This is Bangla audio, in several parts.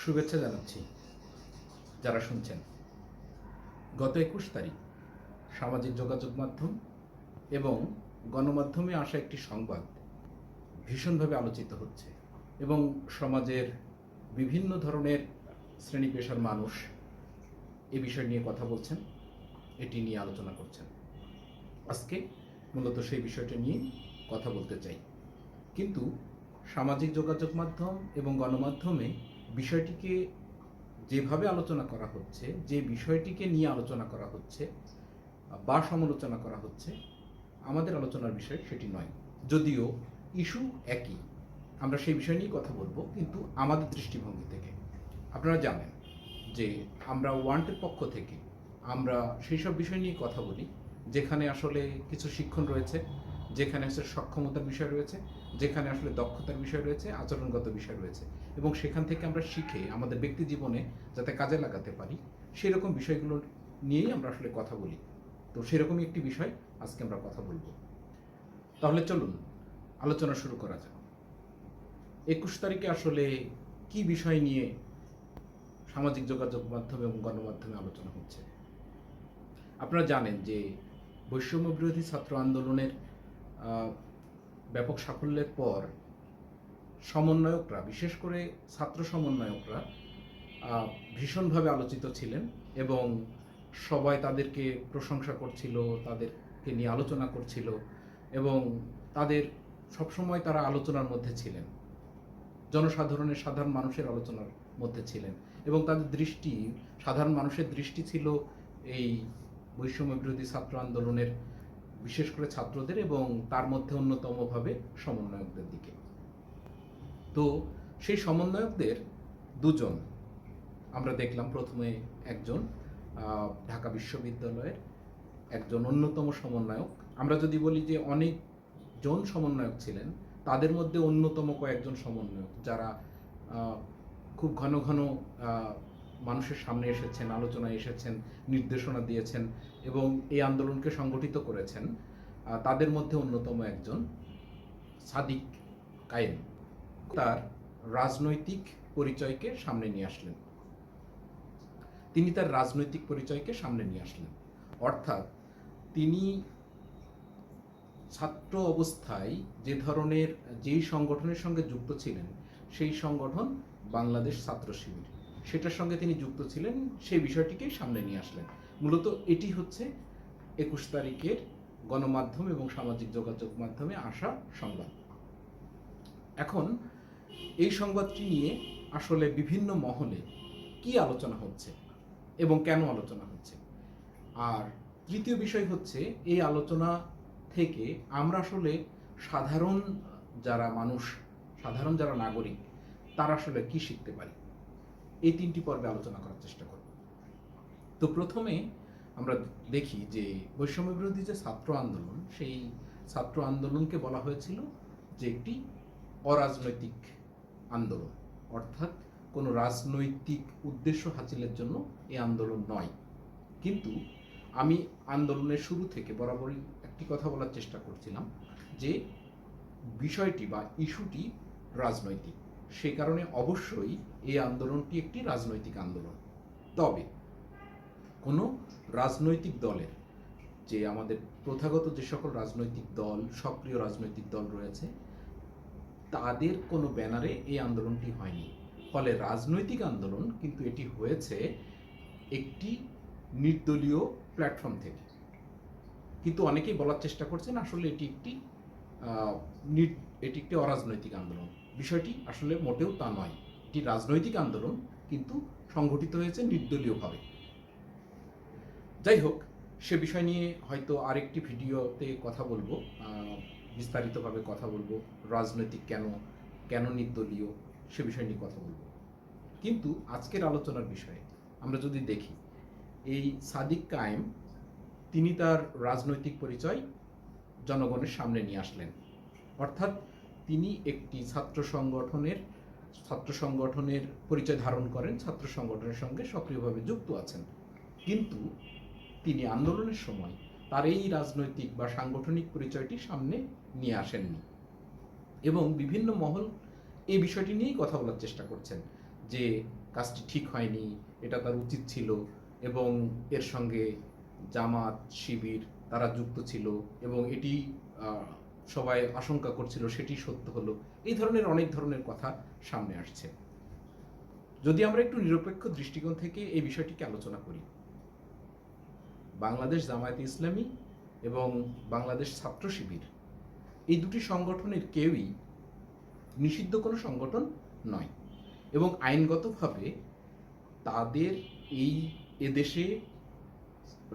শুভেচ্ছা জানাচ্ছি। যারা শুনছেন, গত একুশ তারিখ সামাজিক যোগাযোগ মাধ্যম এবং গণমাধ্যমে আসা একটি সংবাদ ভীষণভাবে আলোচিত হচ্ছে এবং সমাজের বিভিন্ন ধরনের শ্রেণি পেশার মানুষ এ বিষয় নিয়ে কথা বলছেন, এটি নিয়ে আলোচনা করছেন। আজকে মূলত সেই বিষয়টা নিয়ে কথা বলতে চাই। কিন্তু সামাজিক যোগাযোগ মাধ্যম এবং গণমাধ্যমে বিষয়টিকে যেভাবে আলোচনা করা হচ্ছে, যে বিষয়টিকে নিয়ে আলোচনা করা হচ্ছে, বা সমালোচনা করা হচ্ছে, আমাদের আলোচনার বিষয় সেটি নয়। যদিও ইস্যু একই। আমরা সেই বিষয় নিয়ে কথা বলব, কিন্তু আমাদের দৃষ্টিভঙ্গি থেকে। আপনারা জানেন যে আমরা ওয়ান্টের পক্ষ থেকে আমরা সেই সব বিষয় নিয়ে কথা বলি, যেখানে আসলে কিছু শিক্ষণ রয়েছে যেখানে আসলে সক্ষমতার বিষয় রয়েছে, যেখানে আসলে দক্ষতার বিষয় রয়েছে, আচরণগত বিষয় রয়েছে। এবং সেখান থেকে আমরা শিখে আমাদের ব্যক্তি জীবনে যাতে কাজে লাগাতে পারি, সেরকম বিষয়গুলো নিয়েই আমরা আসলে কথা বলি। তো সেরকমই একটি বিষয় আজকে আমরা কথা বলব। তাহলে চলুন, আলোচনা শুরু করা যাক। একুশ তারিখে আসলে কি বিষয় নিয়ে সামাজিক যোগাযোগ মাধ্যমে এবং গণমাধ্যমে আলোচনা হচ্ছে? আপনারা জানেন যে বৈষম্য বিরোধী ছাত্র আন্দোলনের ব্যাপক সাফল্যের পর সমন্বয়করা, বিশেষ করে ছাত্র সমন্বয়করা ভীষণভাবে আলোচিত ছিলেন এবং সবাই তাদেরকে প্রশংসা করছিল, তাদেরকে নিয়ে আলোচনা করছিল এবং তাদের সবসময় তারা আলোচনার মধ্যে ছিলেন। জনসাধারণের সাধারণ মানুষের আলোচনার মধ্যে ছিলেন এবং তাদের দৃষ্টি, সাধারণ মানুষের দৃষ্টি ছিল এই বৈষম্য বিরোধী ছাত্র আন্দোলনের বিশেষ করে ছাত্রদের এবং তার মধ্যে অন্যতমভাবে সমন্বয়কদের দিকে। তো সেই সমন্বয়কদের দুজন আমরা দেখলাম প্রথমে একজন ঢাকা বিশ্ববিদ্যালয়ের একজন অন্যতম সমন্বয়ক। আমরা যদি বলি যে অনেক জন সমন্বয়ক ছিলেন, তাদের মধ্যে অন্যতম কয়েকজন সমন্বয়ক যারা খুব ঘন ঘন মানুষের সামনে এসেছেন, আলোচনায় এসেছেন, নির্দেশনা দিয়েছেন এবং এই আন্দোলনকে সংগঠিত করেছেন তাদের মধ্যে অন্যতম একজন সাদিক কায়েম। তার রাজনৈতিক পরিচয়কে সামনে নিয়ে আসলেন। তিনি তার রাজনৈতিক পরিচয়কে সামনে নিয়ে আসলেন। অর্থাৎ তিনি ছাত্র অবস্থায় যে ধরনের, যেই সংগঠনের সঙ্গে যুক্ত ছিলেন, সেই সংগঠন বাংলাদেশ ছাত্র শিবির। সেটার সঙ্গে তিনি যুক্ত ছিলেন, সেই বিষয়টিকেই সামনে নিয়ে আসলেন। মূলত এটি হচ্ছে একুশ তারিখের গণমাধ্যম এবং সামাজিক যোগাযোগ মাধ্যমে আসা সংবাদ। এখন এই সংবাদটি নিয়ে আসলে বিভিন্ন মহলে কি আলোচনা হচ্ছে এবং কেন আলোচনা হচ্ছে? আর তৃতীয় বিষয় হচ্ছে, এই আলোচনা থেকে আমরা আসলে সাধারণ যারা মানুষ, সাধারণ যারা নাগরিক, তারা আসলে কি শিখতে পারি? এই তিনটি পর্বে আলোচনা করার চেষ্টা করব। তো প্রথমে আমরা দেখি যে বৈষম্য বিরোধী যে ছাত্র আন্দোলন, সেই ছাত্র আন্দোলনকে বলা হয়েছিল যে একটি অরাজনৈতিক আন্দোলন। অর্থাৎ কোনো রাজনৈতিক উদ্দেশ্য হাসিলের জন্য এই আন্দোলন নয়। কিন্তু আমি আন্দোলনের শুরু থেকে বরাবরই একটি কথা বলার চেষ্টা করছিলাম যে বিষয়টি বা ইস্যুটি রাজনৈতিক। সে কারণে অবশ্যই এই আন্দোলনটি একটি রাজনৈতিক আন্দোলন। তবে কোনো রাজনৈতিক দলের যে আমাদের প্রথাগত যে সকল রাজনৈতিক দল, সক্রিয় রাজনৈতিক দল রয়েছে, তাদের কোনো ব্যানারে এই আন্দোলনটি হয়নি। ফলে রাজনৈতিক আন্দোলন কিন্তু এটি হয়েছে একটি নির্দলীয় প্ল্যাটফর্ম থেকে। কিন্তু অনেকেই বলার চেষ্টা করছেন আসলে এটি একটি এটি একটি অরাজনৈতিক আন্দোলন। বিষয়টি আসলে মোটেও তা নয়। এটি রাজনৈতিক আন্দোলন কিন্তু সংগঠিত হয়েছে নির্দলীয়ভাবে। যাই হোক সে বিষয় নিয়ে হয়তো আরেকটি ভিডিওতে কথা বলব বিস্তারিতভাবে কথা বলব, রাজনৈতিক কেন কেন নির্দলীয়, সে বিষয় নিয়ে কথা বলব। কিন্তু আজকের আলোচনার বিষয়ে আমরা যদি দেখি, এই সাদিক কায়েম তিনি তার রাজনৈতিক পরিচয় জনগণের সামনে নিয়ে আসলেন। অর্থাৎ তিনি একটি ছাত্র সংগঠনের ছাত্র সংগঠনের পরিচয় ধারণ করেন, ছাত্র সংগঠনের সঙ্গে সক্রিয়ভাবে যুক্ত আছেন। কিন্তু তিনি আন্দোলনের সময় তার এই রাজনৈতিক বা সাংগঠনিক পরিচয়টি সামনে নিয়ে আসেননি এবং বিভিন্ন মহল এই বিষয়টি নিয়েই কথা বলার চেষ্টা করছেন যে কাজটি ঠিক হয়নি, এটা তার উচিত ছিল এবং এর সঙ্গে জামাত, শিবির তারা যুক্ত ছিল এবং এটি সবাই আশঙ্কা করছিল সেটি সত্য হলো। এই ধরনের অনেক ধরনের কথা সামনে আসছে। যদি আমরা একটু নিরপেক্ষ দৃষ্টিকোণ থেকে এই বিষয়টিকে আলোচনা করি। বাংলাদেশ জামায়াতে ইসলামী এবং বাংলাদেশ ছাত্র শিবির, এই দুটি সংগঠনের কেউই নিষিদ্ধ কোনো সংগঠন নয় এবং আইনগতভাবে তাদের এই এদেশে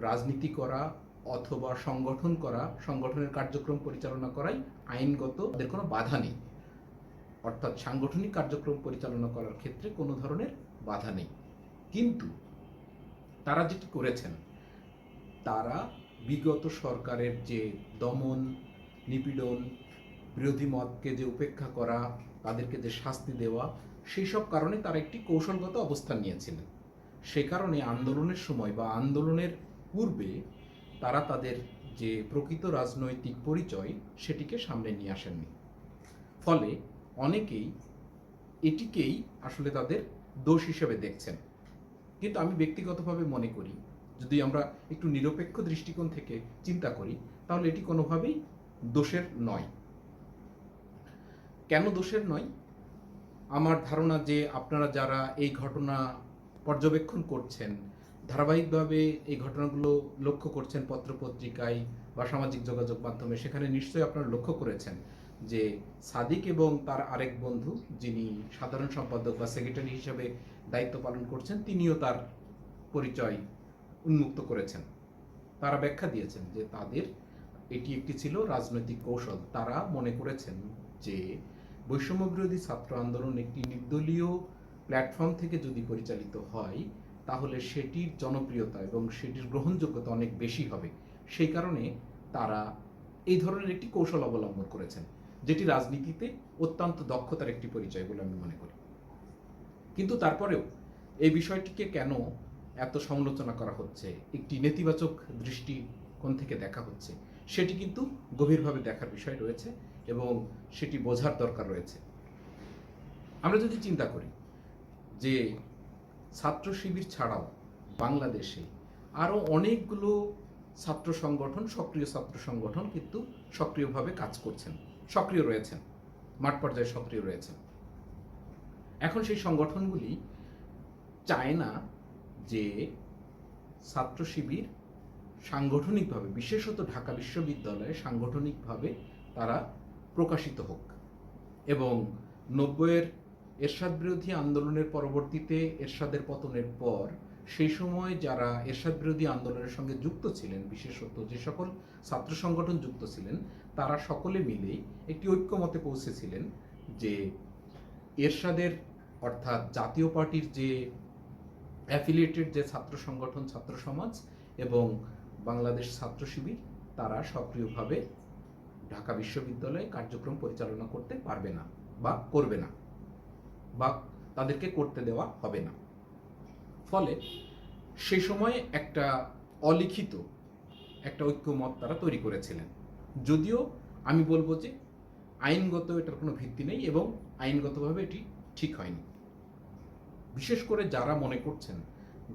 রাজনীতি করা অথবা সংগঠন করা, সংগঠনের কার্যক্রম পরিচালনা করাই আইনগত তাদের কোনো বাধা নেই। অর্থাৎ সাংগঠনিক কার্যক্রম পরিচালনা করার ক্ষেত্রে কোনো ধরনের বাধা নেই। কিন্তু তারা যেটি করেছেন, তারা বিগত সরকারের যে দমন, নিপীড়ন, বিরোধী মতকে যে উপেক্ষা করা, তাদেরকে যে শাস্তি দেওয়া, সেই সব কারণে তারা একটি কৌশলগত অবস্থান নিয়েছিলেন। সে কারণে আন্দোলনের সময় বা আন্দোলনের পূর্বে তারা তাদের যে প্রকৃত রাজনৈতিক পরিচয় সেটিকে সামনে নিয়ে আসেননি। ফলে অনেকেই এটিকেই আসলে তাদের দোষ হিসেবে দেখছেন। কিন্তু আমি ব্যক্তিগতভাবে মনে করি, যদি আমরা একটু নিরপেক্ষ দৃষ্টিকোণ থেকে চিন্তা করি, তাহলে এটি কোনোভাবেই দোষের নয়। কেন দোষের নয়? আমার ধারণা যে আপনারা যারা এই ঘটনা পর্যবেক্ষণ করছেন ধারাবাহিকভাবে এই ঘটনাগুলো লক্ষ্য করছেন পত্রপত্রিকায় বা সামাজিক যোগাযোগ মাধ্যমে, সেখানে নিশ্চয়ই আপনারা লক্ষ্য করেছেন যে সাদিক এবং তার আরেক বন্ধু, যিনি সাধারণ সম্পাদক বা সেক্রেটারি হিসেবে দায়িত্ব পালন করছেন, তিনিও তার পরিচয় উন্মুক্ত করেছেন। তারা ব্যাখ্যা দিয়েছেন যে তাদের এটি একটি ছিল রাজনৈতিক কৌশল। তারা মনে করেছেন যে বৈষম্য বিরোধী ছাত্র আন্দোলন একটি নির্দলীয় প্ল্যাটফর্ম থেকে যদি পরিচালিত হয় তাহলে সেটির জনপ্রিয়তা এবং সেটির গ্রহণযোগ্যতা অনেক বেশি হবে। সেই কারণে তারা এই ধরনের একটি কৌশল অবলম্বন করেছেন, যেটি রাজনীতিতে অত্যন্ত দক্ষতার একটি পরিচয় বলে আমি মনে করি। কিন্তু তারপরেও এই বিষয়টিকে কেন এত সমালোচনা করা হচ্ছে, একটি নেতিবাচক দৃষ্টিকোণ থেকে দেখা হচ্ছে, সেটি কিন্তু গভীরভাবে দেখার বিষয় রয়েছে এবং সেটি বোঝার দরকার রয়েছে। আমরা যদি চিন্তা করি যে ছাত্র শিবির ছাড়াও বাংলাদেশে আরও অনেকগুলো ছাত্র সংগঠন, সক্রিয় ছাত্র সংগঠন কিন্তু সক্রিয়ভাবে কাজ করছেন, সক্রিয় রয়েছেন, মাঠ পর্যায়ে সক্রিয় রয়েছেন। এখন সেই সংগঠনগুলি চায় না যে ছাত্র শিবির সাংগঠনিকভাবে, বিশেষত ঢাকা বিশ্ববিদ্যালয়ে সাংগঠনিকভাবে তারা প্রকাশিত হোক এবং নব্বইয়ের এরশাদ বিরোধী আন্দোলনের পরবর্তীতে এরশাদের পতনের পর সেই সময় যারা এরশাদ বিরোধী আন্দোলনের সঙ্গে যুক্ত ছিলেন, বিশেষত যে সকল ছাত্র সংগঠন যুক্ত ছিলেন, তারা সকলে মিলেই একটি ঐক্যমতে পৌঁছেছিলেন যে এরশাদের অর্থাৎ জাতীয় পার্টির যে অ্যাফিলিয়েটেড যে ছাত্র সংগঠন, ছাত্র সমাজ এবং বাংলাদেশ ছাত্র শিবির, তারা সক্রিয়ভাবে ঢাকা বিশ্ববিদ্যালয়ে কার্যক্রম পরিচালনা করতে পারবে না বা করবে না। বা তাদেরকে করতে দেওয়া হবে না। ফলে সেই সময়ে একটা অলিখিত একটা ঐক্যমত তারা তৈরি করেছিলেন। যদিও আমি বলব যে আইনগত এটার কোনো ভিত্তি নেই এবং আইনগতভাবে এটি ঠিক হয়নি। বিশেষ করে যারা মনে করছেন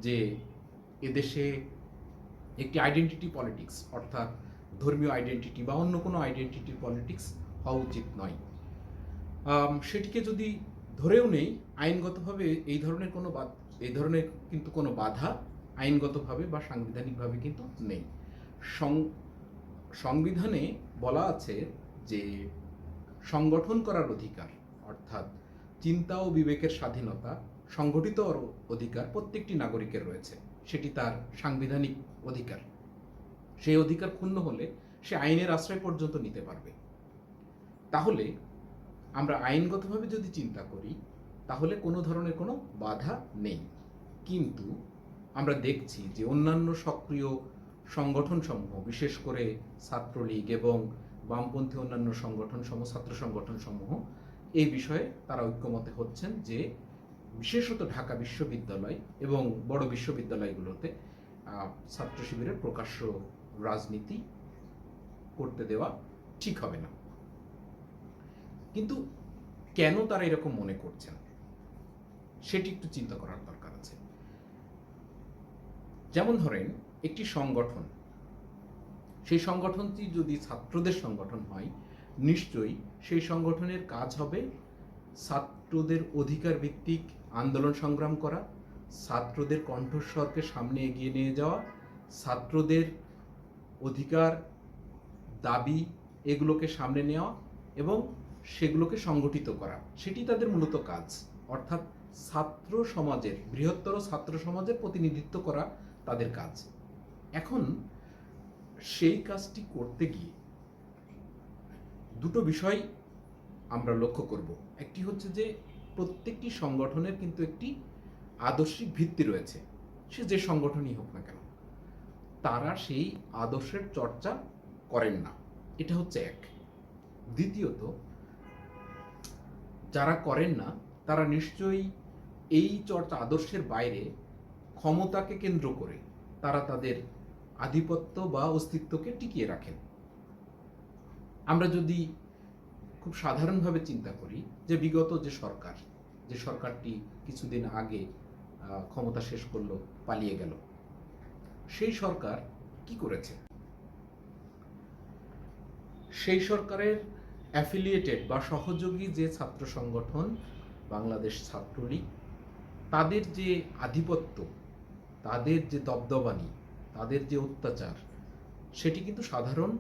যে এদেশে একটি আইডেন্টিটি পলিটিক্স অর্থাৎ ধর্মীয় আইডেন্টিটি বা অন্য কোনো আইডেন্টিটি পলিটিক্স হওয়া উচিত নয়। সেটিকে যদি ধরেও নেই, আইনগতভাবে এই ধরনের কোনো এই ধরনের কিন্তু কোনো বাধা আইনগতভাবে বা সাংবিধানিকভাবে কিন্তু নেই। সংবিধানে বলা আছে যে সংগঠন করার অধিকার, অর্থাৎ চিন্তা ও বিবেকের স্বাধীনতা সংগঠিত অধিকার প্রত্যেকটি নাগরিকের রয়েছে। সেটি তার সাংবিধানিক অধিকার। সেই অধিকার ক্ষুণ্ণ হলে সে আইনের আশ্রয় পর্যন্ত নিতে পারবে। তাহলে আমরা আইনগতভাবে যদি চিন্তা করি, তাহলে কোনো ধরনের কোনো বাধা নেই। কিন্তু আমরা দেখছি যে অন্যান্য সক্রিয় সংগঠনসমূহ, বিশেষ করে ছাত্রলীগ এবং বামপন্থী অন্যান্য সংগঠন সমূহ ছাত্র সংগঠন সমূহ এই বিষয়ে তারা ঐক্যমতে হচ্ছেন যে বিশেষত ঢাকা বিশ্ববিদ্যালয় এবং বড় বিশ্ববিদ্যালয়গুলোতে ছাত্র শিবিরের প্রকাশ্য রাজনীতি করতে দেওয়া ঠিক হবে না। কিন্তু কেন তারা এরকম মনে করছেন সেটি একটু চিন্তা করার দরকার আছে। যেমন ধরেন, একটি সংগঠন, সেই সংগঠনটি যদি ছাত্রদের সংগঠন হয়, নিশ্চয়ই সেই সংগঠনের কাজ হবে ছাত্রদের অধিকার ভিত্তিক আন্দোলন সংগ্রাম করা, ছাত্রদের কণ্ঠস্বরকে সামনে এগিয়ে নিয়ে যাওয়া, ছাত্রদের অধিকার, দাবি, এগুলোকে সামনে নেওয়া এবং সেগুলোকে সংগঠিত করা। সেটি তাদের মূলত কাজ। অর্থাৎ ছাত্র সমাজের, বৃহত্তর ছাত্র সমাজের প্রতিনিধিত্ব করা তাদের কাজ। এখন সেই কাজটি করতে গিয়ে দুটো বিষয় আমরা লক্ষ্য করব। একটি হচ্ছে যে, প্রত্যেকটি সংগঠনের কিন্তু একটি আদর্শিক ভিত্তি রয়েছে। সে যে সংগঠনই হোক না কেন, তারা সেই আদর্শের চর্চা করেন না। এটা হচ্ছে এক। দ্বিতীয়ত যারা করেন না, তারা নিশ্চয়ই এই চর্চা আদর্শের বাইরে ক্ষমতাকে কেন্দ্র করে তারা তাদের আধিপত্য বা অস্তিত্বকে টিকিয়ে রাখেন। আমরা যদি খুব সাধারণভাবে চিন্তা করি যে বিগত যে সরকার, যে সরকারটি কিছুদিন আগে ক্ষমতা শেষ করল, পালিয়ে গেল, সেই সরকার কি করেছে? সেই সরকারের অ্যাফিলিয়েটেড বা সহযোগী যে ছাত্র সংগঠন বাংলাদেশ ছাত্রলীগ, তাদের যে আধিপত্য, তাদের যে দবদবানি, তাদের যে অত্যাচার, সেটি কিন্তু সাধারণ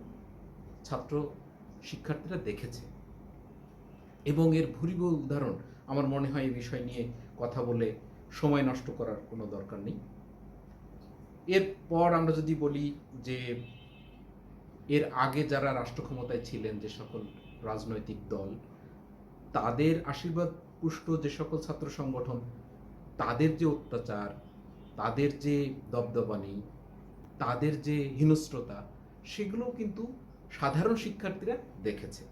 ছাত্র শিক্ষার্থীরা দেখেছে। এবং এর ভুরিভ উদাহরণ, আমার মনে হয় এই বিষয় নিয়ে কথা বলে সময় নষ্ট করার কোনো দরকার নেই। এরপর আমরা যদি বলি যে, এর আগে যারা রাষ্ট্র ক্ষমতায় ছিলেন যে সকল রাজনৈতিক দল, তাদের আশীর্বাদ পুষ্ট যে সকল ছাত্র সংগঠন, তাদের যে অত্যাচার, তাদের যে দবদবানি, তাদের যে হিংস্রতা সেগুলো কিন্তু সাধারণ শিক্ষার্থীরা দেখেছে।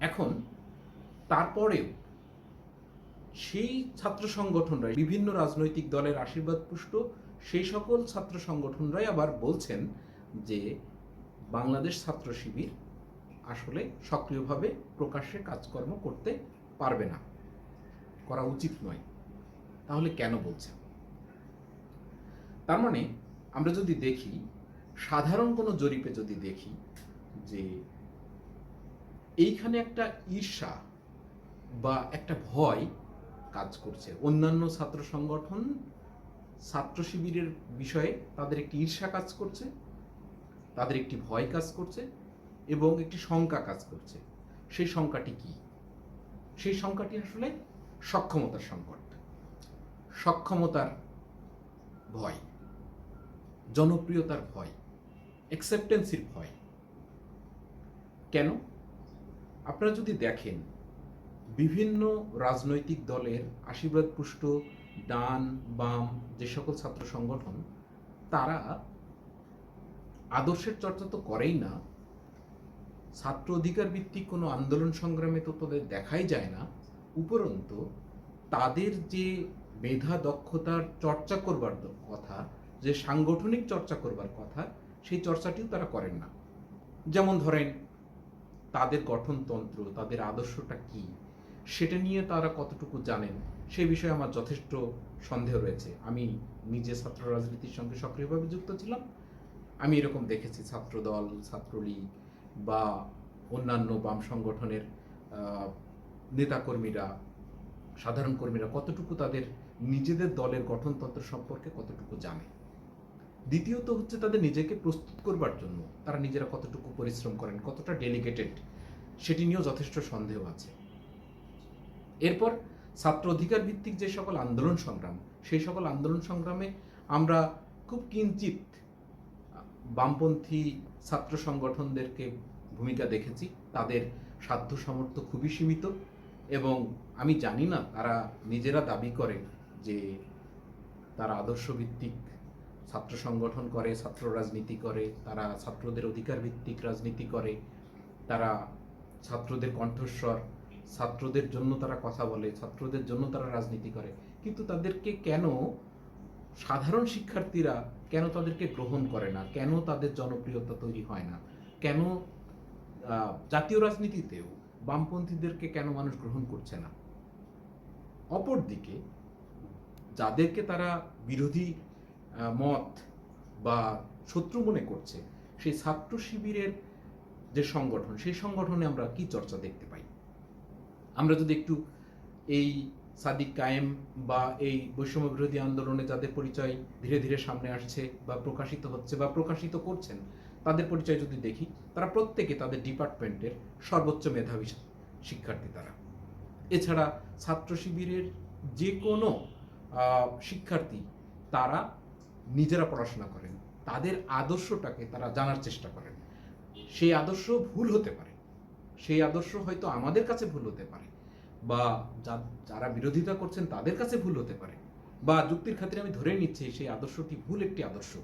এখন তারপরেও সেই ছাত্র সংগঠনরাই, বিভিন্ন রাজনৈতিক দলের আশীর্বাদ পুষ্ট, সেই সকল ছাত্র সংগঠনরাই আবার বলছেন যে বাংলাদেশ ছাত্র শিবির আসলে সক্রিয়ভাবে প্রকাশ্যে কাজকর্ম করতে পারবে না। করা উচিত নয়। তাহলে কেন বলছেন? তার মানে আমরা যদি দেখি, সাধারণ কোনো জরিপে যদি দেখি যে এইখানে একটা ঈর্ষা বা একটা ভয় কাজ করছে, অন্যান্য ছাত্র সংগঠন, ছাত্র শিবিরের বিষয়ে তাদের একটি ঈর্ষা কাজ করছে, তাদের একটি ভয় কাজ করছে এবং একটি শঙ্কা কাজ করছে। সেই শঙ্কাটি কি? সেই শঙ্কাটি আসলে সক্ষমতার সংকট। সক্ষমতার ভয়। জনপ্রিয়তার ভয়। অ্যাকসেপ্টেন্সির ভয়। কেন? আপনারা যদি দেখেন, বিভিন্ন রাজনৈতিক দলের আশীর্বাদ পুষ্ট, ডান, বাম যে সকল ছাত্র সংগঠন, তারা আদর্শের চর্চা তো করেই না ছাত্র অধিকার ভিত্তিক কোনো আন্দোলন সংগ্রামে তো তাদের দেখাই যায় না। উপরন্তু, তাদের যে মেধা দক্ষতার চর্চা করবার কথা, যে সাংগঠনিক চর্চা করবার কথা, সেই চর্চাটিও তারা করেন না। যেমন ধরেন, তাদের গঠনতন্ত্র, তাদের আদর্শটা কি, সেটা নিয়ে তারা কতটুকু জানেন, সে বিষয়ে আমার যথেষ্ট সন্দেহ রয়েছে। আমি নিজে ছাত্র রাজনীতির সঙ্গে সক্রিয়ভাবে যুক্ত ছিলাম। আমি এরকম দেখেছি, ছাত্রদল, ছাত্রলীগ বা অন্যান্য বাম সংগঠনের নেতাকর্মীরা, সাধারণ কর্মীরা কতটুকু তাদের নিজেদের দলের গঠনতন্ত্র সম্পর্কে কতটুকু জানে? দ্বিতীয়ত হচ্ছে তাদের নিজেকে প্রস্তুত করবার জন্য তারা নিজেরা কতটুকু পরিশ্রম করেন, কতটা ডেলিগেটেড সেটি নিয়েও যথেষ্ট সন্দেহ আছে। এরপর ছাত্র অধিকার ভিত্তিক যে সকল আন্দোলন সংগ্রাম, সেই সকল আন্দোলন সংগ্রামে আমরা খুব কিঞ্চিত বামপন্থী ছাত্র সংগঠনদেরকে ভূমিকা দেখেছি। তাদের সাধ্য সামর্থ্য খুবই সীমিত এবং আমি জানি না, তারা নিজেরা দাবি করে যে তারা আদর্শ ভিত্তিক ছাত্র সংগঠন করে, ছাত্র রাজনীতি করে, তারা ছাত্রদের অধিকার ভিত্তিক রাজনীতি করে, তারা ছাত্রদের কণ্ঠস্বর, ছাত্রদের জন্য তারা কথা বলে, ছাত্রদের জন্য তারা রাজনীতি করে। কিন্তু তাদেরকে কেন সাধারণ শিক্ষার্থীরা কেন তাদেরকে গ্রহণ করে না? কেন তাদের জনপ্রিয়তা তৈরি হয় না? কেন জাতীয় রাজনীতিতেও বামপন্থীদেরকে কেন মানুষ গ্রহণ করছে না? অপরদিকে, যাদেরকে তারা বিরোধী মত বা শত্রু মনে করছে, সেই ছাত্র শিবিরের যে সংগঠন, সেই সংগঠনে আমরা কি চর্চা দেখতে পাই? আমরা যদি একটু এই সাদিক কায়েম বা এই বৈষম্য বিরোধী আন্দোলনে যাদের পরিচয় ধীরে ধীরে সামনে আসছে বা প্রকাশিত হচ্ছে বা প্রকাশিত করছেন, তাদের পরিচয় যদি দেখি, তারা প্রত্যেকে তাদের ডিপার্টমেন্টের সর্বোচ্চ মেধাবী শিক্ষার্থী তারা। এছাড়া ছাত্র শিবিরের যে কোনো শিক্ষার্থী তারা নিজেরা পড়াশোনা করেন। তাদের আদর্শটাকে তারা জানার চেষ্টা করেন। সেই আদর্শ ভুল হতে পারে। সেই আদর্শ হয়তো আমাদের কাছে ভুল হতে পারে। বা যারা বিরোধিতা করছেন তাদের কাছে ভুল হতে পারে। বা যুক্তির খাতিরে আমি ধরে নিচ্ছি সেই আদর্শটি ভুল একটি আদর্শ।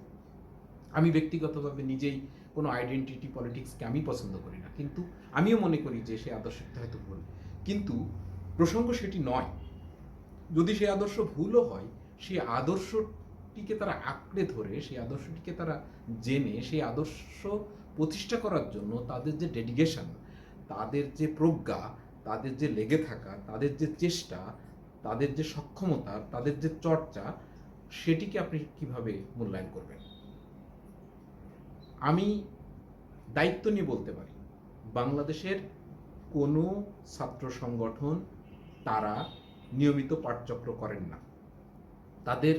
আমি ব্যক্তিগতভাবে নিজেই কোনো আইডেন্টিটি পলিটিক্সকে আমি পছন্দ করি না। কিন্তু আমিও মনে করি যে সেই আদর্শটা হয়তো ভুল। কিন্তু প্রসঙ্গ সেটি নয়। যদি সেই আদর্শ ভুলও হয়, সেই আদর্শটিকে তারা আঁকড়ে ধরে, সেই আদর্শটিকে তারা জেনে, সেই আদর্শ প্রতিষ্ঠা করার জন্য তাদের যে ডেডিকেশন তাদের যে প্রজ্ঞা তাদের যে লেগে থাকা, তাদের যে চেষ্টা, তাদের যে সক্ষমতা, তাদের যে চর্চা, সেটিকে আপনি কীভাবে মূল্যায়ন করবেন? আমি দায়িত্ব নিয়ে বলতে পারি, বাংলাদেশের কোনো ছাত্র সংগঠন তারা নিয়মিত পাঠচক্র করেন না। তাদের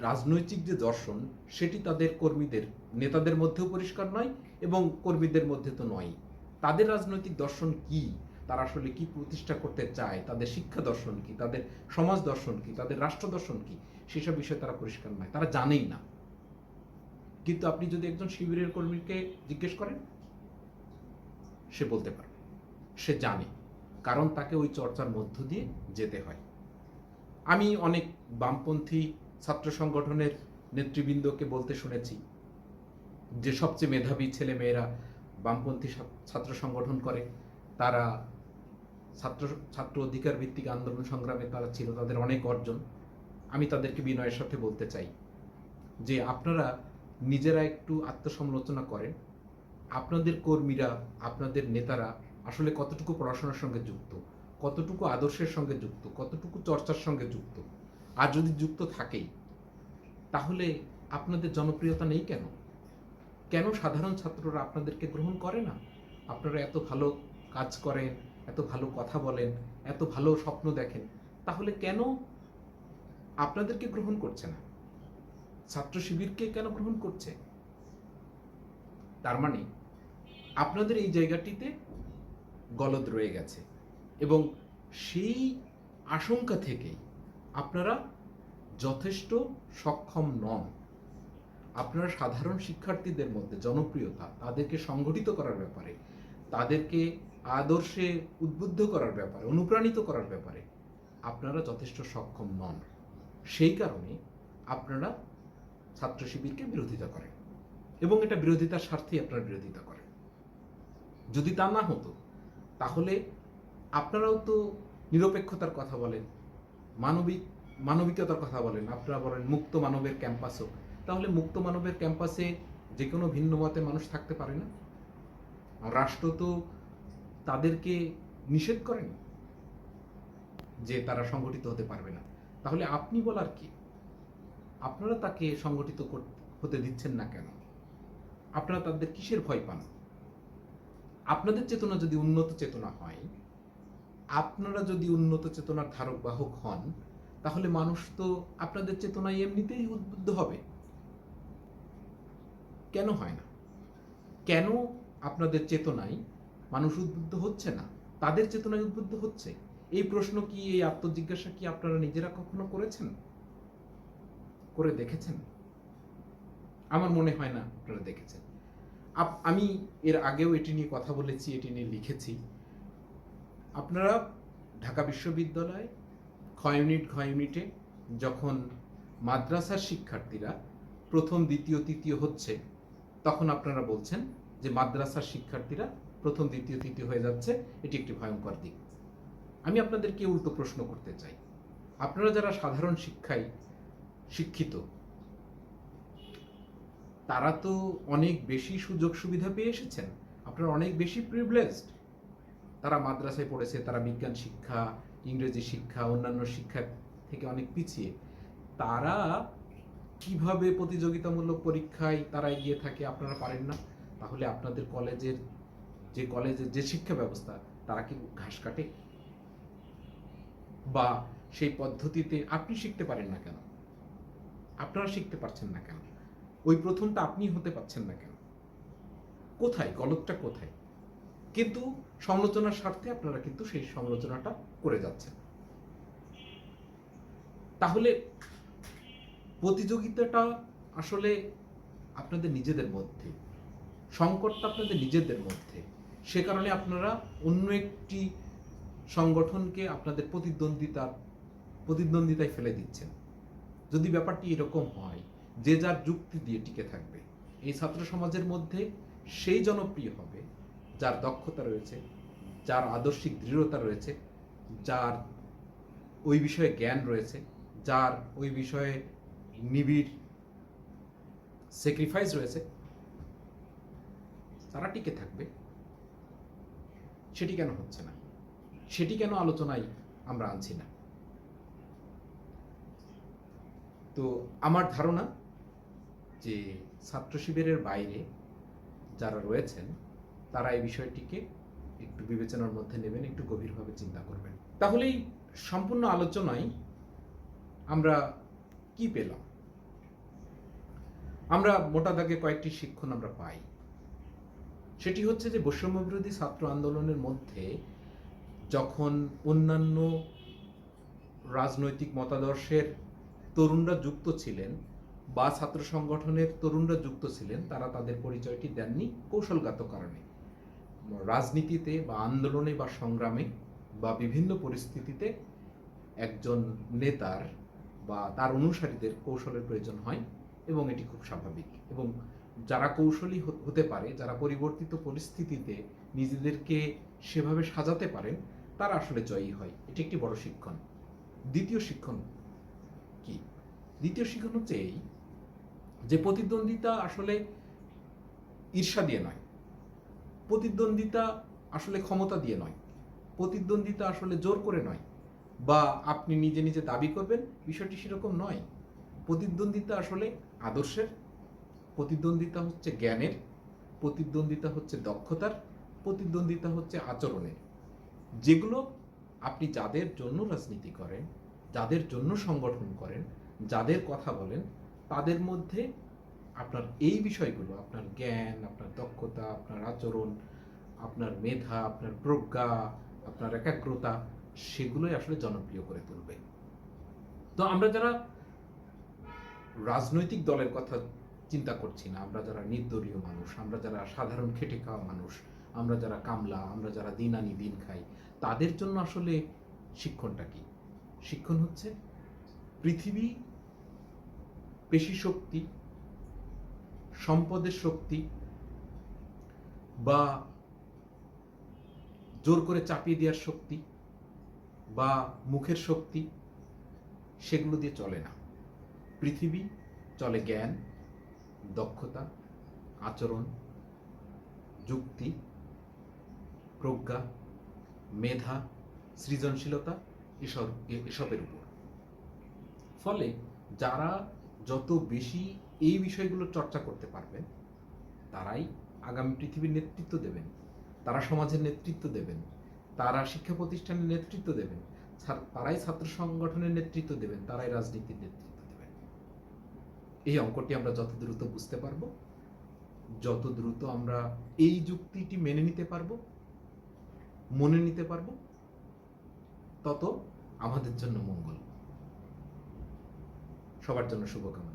রাজনৈতিক যে দর্শন, সেটি তাদের কর্মীদের, নেতাদের মধ্যেও পরিষ্কার নয় এবং কর্মীদের মধ্যে তো নয় তাদের রাজনৈতিক দর্শন কি? তারা আসলে কি প্রতিষ্ঠা করতে চায়, তাদের শিক্ষা দর্শন কি, তাদের সমাজ দর্শন কি, তাদের রাষ্ট্র দর্শন কি, সেসব বিষয়ে তারা পরিষ্কার নয়। তারা জানেই না। কিন্তু আপনি যদি একজন শিবিরের কর্মীকে জিজ্ঞেস করেন, সে বলতে পারবে। সে জানে। কারণ তাকে ওই চর্চার মধ্য দিয়ে যেতে হয়। আমি অনেক বামপন্থী ছাত্র সংগঠনের নেতৃবৃন্দকে বলতে শুনেছি যে সবচেয়ে মেধাবী ছেলে মেয়েরা বামপন্থী ছাত্র সংগঠন করে, তারা ছাত্র ছাত্র অধিকার ভিত্তিক আন্দোলন সংগ্রামে তারা ছিল, তাদের অনেক অর্জন। আমি তাদেরকে বিনয়ের সাথে বলতে চাই যে আপনারা নিজেরা একটু আত্মসমালোচনা করেন। আপনাদের কর্মীরা, আপনাদের নেতারা আসলে কতটুকু পড়াশোনার সঙ্গে যুক্ত, কতটুকু আদর্শের সঙ্গে যুক্ত, কতটুকু চর্চার সঙ্গে যুক্ত? আর যদি যুক্ত থাকেই, তাহলে আপনাদের জনপ্রিয়তা নেই কেন? কেন সাধারণ ছাত্ররা আপনাদেরকে গ্রহণ করে না? আপনারা এত ভালো কাজ করেন এত ভালো কথা বলেন, এত ভালো স্বপ্ন দেখেন, তাহলে কেন আপনাদেরকে গ্রহণ করছে না? ছাত্র শিবিরকে কেন গ্রহণ করছে? তার মানে আপনাদের এই জায়গাটিতে গলদ রয়ে গেছে এবং সেই আশঙ্কা থেকেই আপনারা যথেষ্ট সক্ষম নন। আপনারা সাধারণ শিক্ষার্থীদের মধ্যে জনপ্রিয়তা, তাদেরকে সংগঠিত করার ব্যাপারে, তাদেরকে আদর্শে উদ্বুদ্ধ করার ব্যাপারে, অনুপ্রাণিত করার ব্যাপারে আপনারা যথেষ্ট সক্ষম নন। সেই কারণে আপনারা ছাত্র শিবিরকে বিরোধিতা করেন এবং এটা বিরোধিতার স্বার্থেই আপনারা বিরোধিতা করেন। যদি তা না হতো, তাহলে আপনারাও তো নিরপেক্ষতার কথা বলেন, মানবিক, মানবিকতার কথা বলেন, আপনারা বলেন মুক্ত মানবের ক্যাম্পাস হোক তাহলে মুক্ত মানবের ক্যাম্পাসে যে কোনো ভিন্ন মতের মানুষ থাকতে পারে না? রাষ্ট্র তো তাদেরকে নিষেধ করেন? যে তারা সংগঠিত হতে পারবে না। তাহলে আপনি বলার কি? আপনারা তাকে সংগঠিত হতে দিচ্ছেন না কেন? আপনারা তাদের কিসের ভয় পান? আপনাদের চেতনা যদি উন্নত চেতনা হয়, আপনারা যদি উন্নত চেতনার ধারক বাহক হন, তাহলে মানুষ তো আপনাদের চেতনায় এমনিতেই উদ্বুদ্ধ হবে। কেন হয় না? কেন আপনাদের চেতনায় মানুষ উদ্বুদ্ধ হচ্ছে না? তাদের চেতনায় উদ্বুদ্ধ হচ্ছে? এই প্রশ্ন কি, এই আত্মজিজ্ঞাসা কি আপনারা নিজেরা কখনো করেছেন? করে দেখেছেন? আমার মনে হয় না আপনারা দেখেছেন। আমি এর আগেও এটি নিয়ে কথা বলেছি, এটি নিয়ে লিখেছি। আপনারা ঢাকা বিশ্ববিদ্যালয় খ ইউনিট, ঘ ইউনিটে যখন মাদ্রাসার শিক্ষার্থীরা প্রথম, দ্বিতীয়, তৃতীয় হচ্ছে, তখন আপনারা বলছেন যে মাদ্রাসার শিক্ষার্থীরা প্রথম, দ্বিতীয়, তৃতীয় হয়ে যাচ্ছে, এটি একটি ভয়ঙ্কর দিক। আমি আপনাদেরকে উল্টো প্রশ্ন করতে চাই? আপনারা যারা সাধারণ শিক্ষায় শিক্ষিত, তারা তো অনেক বেশি সুযোগ সুবিধা পেয়ে এসেছেন। আপনারা অনেক বেশি প্রিভিলেজড তারা মাদ্রাসায় পড়েছে, তারা বিজ্ঞান শিক্ষা, ইংরেজি শিক্ষা, অন্যান্য শিক্ষা থেকে অনেক পিছিয়ে। তারা কীভাবে প্রতিযোগিতামূলক পরীক্ষায় তারা এগিয়ে থাকে আপনারা পারেন না? তাহলে আপনাদের কলেজের যে কলেজের যে শিক্ষা ব্যবস্থা, তারা কি ঘাস কাটে? বা সেই পদ্ধতিতে আপনি শিখতে পারেন না কেন? আপনারা শিখতে পারছেন না কেন? ওই প্রথমটা আপনি হতে পারছেন না কেন? কোথায়? গলতটা কোথায়? কিন্তু সমালোচনার স্বার্থে আপনারা কিন্তু সেই সমালোচনাটা করে যাচ্ছেন। তাহলে প্রতিযোগিতাটা আসলে আপনাদের নিজেদের মধ্যে, সংকটটা আপনাদের নিজেদের মধ্যে সে কারণে আপনারা অন্য একটি সংগঠনকে আপনাদের প্রতিদ্বন্দ্বিতার প্রতিদ্বন্দ্বিতায় ফেলে দিচ্ছেন। যদি ব্যাপারটি এরকম হয়, যে যার যুক্তি দিয়ে টিকে থাকবে, এই ছাত্র সমাজের মধ্যে সেই জনপ্রিয় হবে, যার দক্ষতা রয়েছে, যার আদর্শিক দৃঢ়তা রয়েছে, যার ওই বিষয়ে জ্ঞান রয়েছে, যার ওই বিষয়ে নিবিড় স্যাক্রিফাইস রয়েছে, তারা টিকে থাকবে। সেটি কেন হচ্ছে না? সেটি কেন আলোচনায় আমরা আনছি না? তো আমার ধারণা যে ছাত্র শিবিরের বাইরে যারা রয়েছেন, তারা এই বিষয়টিকে একটু বিবেচনার মধ্যে নেবেন, একটু গভীরভাবে চিন্তা করবেন। তাহলেই সম্পূর্ণ আলোচনায় আমরা কি পেলাম? আমরা মোটা দাগে কয়েকটি শিক্ষণ আমরা পাই। সেটি হচ্ছে যে বৈষম্য বিরোধী ছাত্র আন্দোলনের মধ্যে যখন অন্যান্য রাজনৈতিক মতাদর্শের তরুণরা যুক্ত ছিলেন বা ছাত্র সংগঠনের তরুণরা যুক্ত ছিলেন, তারা তাদের পরিচয়টি দেননি কৌশলগত কারণে। রাজনীতিতে বা আন্দোলনে বা সংগ্রামে বা বিভিন্ন পরিস্থিতিতে একজন নেতার বা তার অনুসারীদের কৌশলের প্রয়োজন হয় এবং এটি খুব স্বাভাবিক এবং যারা কৌশলী হতে পারে, যারা পরিবর্তিত পরিস্থিতিতে নিজেদেরকে সেভাবে সাজাতে পারেন, তারা আসলে জয়ী হয়। এটি একটি বড় শিক্ষণ। দ্বিতীয় শিক্ষণ কি? দ্বিতীয় শিক্ষণ হচ্ছে এই যে প্রতিদ্বন্দ্বিতা আসলে ঈর্ষা দিয়ে নয়। প্রতিদ্বন্দ্বিতা আসলে ক্ষমতা দিয়ে নয়। প্রতিদ্বন্দ্বিতা আসলে জোর করে নয় বা আপনি নিজে নিজে দাবি করবেন, বিষয়টি সেরকম নয়। প্রতিদ্বন্দ্বিতা আসলে আদর্শের প্রতিদ্বন্দ্বিতা হচ্ছে জ্ঞানের, প্রতিদ্বন্দ্বিতা হচ্ছে দক্ষতার, প্রতিদ্বন্দ্বিতা হচ্ছে আচরণের। যেগুলো আপনি যাদের জন্য রাজনীতি করেন, যাদের জন্য সংগঠন করেন, যাদের কথা বলেন, তাদের মধ্যে আপনার এই বিষয়গুলো, আপনার জ্ঞান, আপনার দক্ষতা, আপনার আচরণ, আপনার মেধা, আপনার প্রজ্ঞা, আপনার একাগ্রতা, সেগুলোই আসলে জনপ্রিয় করে তুলবে। তো আমরা যারা রাজনৈতিক দলের কথা চিন্তা করছি না। আমরা যারা নির্দলীয় মানুষ, আমরা যারা সাধারণ খেটে খাওয়া মানুষ, আমরা যারা কামলা, আমরা যারা দিন আনি দিন খাই, তাদের জন্য আসলে শিক্ষণটা কি? শিক্ষণ হচ্ছে পৃথিবী পেশি শক্তি, সম্পদের শক্তি বা জোর করে চাপিয়ে দেওয়ার শক্তি বা মুখের শক্তি, সেগুলো দিয়ে চলে না। পৃথিবী চলে জ্ঞান দক্ষতা, আচরণ, যুক্তি, প্রজ্ঞা, মেধা, সৃজনশীলতা এসব, এসবের উপর। ফলে যারা যত বেশি এই বিষয়গুলো চর্চা করতে পারবেন তারাই আগামী পৃথিবীর নেতৃত্ব দেবেন। তারা সমাজের নেতৃত্ব দেবেন। তারা শিক্ষা প্রতিষ্ঠানের নেতৃত্ব দেবেন। তারাই ছাত্র সংগঠনের নেতৃত্ব দেবেন। তারাই রাজনীতির নেতৃত্ব। এই অঙ্কটি আমরা যত দ্রুত বুঝতে পারব, যত দ্রুত আমরা এই যুক্তিটি মেনে নিতে পারব, মনে নিতে পারব, তত আমাদের জন্য মঙ্গল। সবার জন্য শুভকামনা।